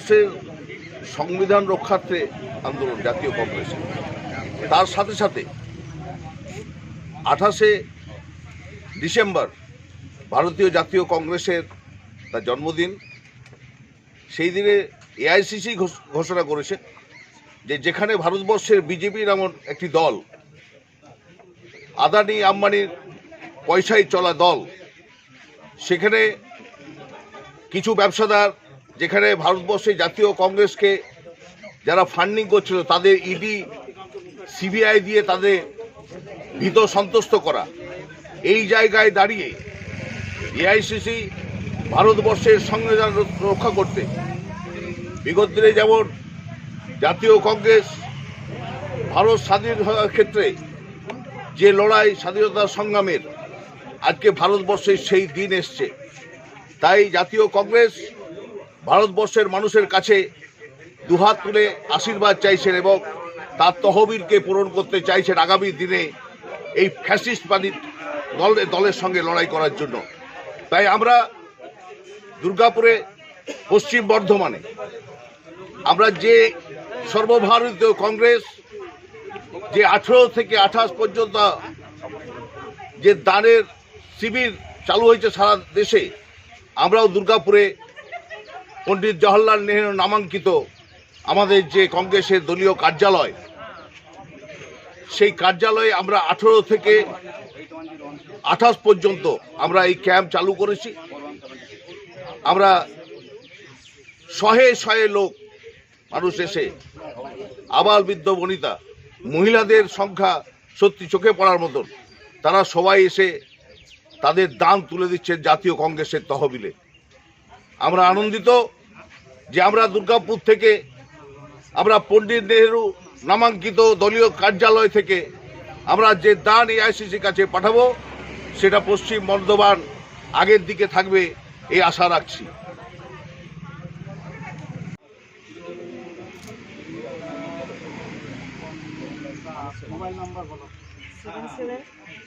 ভারতবর্ষের সংবিধান রক্ষার্থে আন্দোলন, জাতীয় কংগ্রেস। তার সাথে সাথে আঠাশে ডিসেম্বর ভারতীয় জাতীয় কংগ্রেসের তার জন্মদিন, সেই দিনে এআইসিসি ঘোষণা করেছে যে যেখানে ভারতবর্ষের বিজেপি নামক একটি দল, আদানি আম্বানির পয়সায় চলা দল, সেখানে কিছু ব্যবসাদার যেখানে ভারতবর্ষে জাতীয় কংগ্রেসকে যারা ফান্ডিং করছিল, তাদের ইডি সিবিআই দিয়ে তাদের ভীত সন্তুষ্ট করা। এই জায়গায় দাঁড়িয়ে এআইসিসি ভারতবর্ষের সংবিধান রক্ষা করতে, বিগত দিনে যেমন জাতীয় কংগ্রেস ভারত স্বাধীন হওয়ার ক্ষেত্রে যে লড়াই স্বাধীনতার সংগ্রামের আজকে ভারতবর্ষে সেই দিন এসছে, তাই জাতীয় কংগ্রেস ভারতবর্ষের মানুষের কাছে দুহাত তুলে আশীর্বাদ চাইছেন এবং তার তহবিলকে পূরণ করতে চাইছেন আগামী দিনে এই ফ্যাসিস্টবাদী দলের দলের সঙ্গে লড়াই করার জন্য। তাই আমরা দুর্গাপুরে, পশ্চিম বর্ধমানে আমরা যে সর্বভারতীয় কংগ্রেস, যে আঠেরো থেকে আঠাশ পর্যন্ত যে দানের শিবির চালু হয়েছে সারা দেশে, আমরাও দুর্গাপুরে পণ্ডিত জওহরলাল নেহরু নামাঙ্কিত আমাদের যে কংগ্রেসের দলীয় কার্যালয়, সেই কার্যালয়ে আমরা আঠেরো থেকে আঠাশ পর্যন্ত আমরা এই ক্যাম্প চালু করেছি। আমরা শহে শহে লোক মানুষ এসে, আবাল বৃদ্ধ বনিতা, মহিলাদের সংখ্যা সত্যি চোখে পড়ার মতন, তারা সবাই এসে তাদের দান তুলে দিচ্ছেন জাতীয় কংগ্রেসের তহবিলে। আমরা আনন্দিত যে আমরা দুর্গাপুর থেকে আমরা পণ্ডিত নেহরু নামাঙ্কিত দলীয় কার্যালয় থেকে আমরা যে দান এআইসিসির কাছে পাঠাবো সেটা পশ্চিম বর্ধমান আগের দিকে থাকবে এই আশা রাখছি। মোবাইল নাম্বার বলো।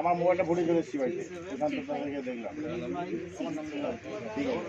আমার মোবাইলটা ভরে চলে এসেছি বাড়িতে প্রশান্ত তাদেরকে দেখলাম ঠিক আছে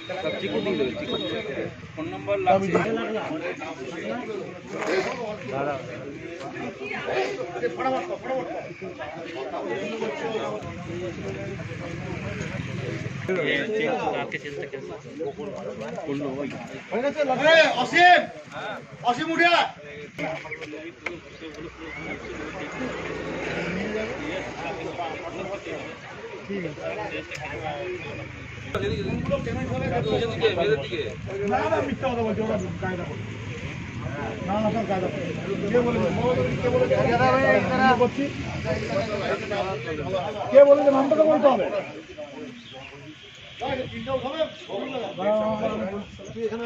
ফোন নম্বর লাগছে। অসীম অসীম উঠিয়া না না মিথ্যা কথা কে বলেছে নামটা তো বলতে হবে এখানে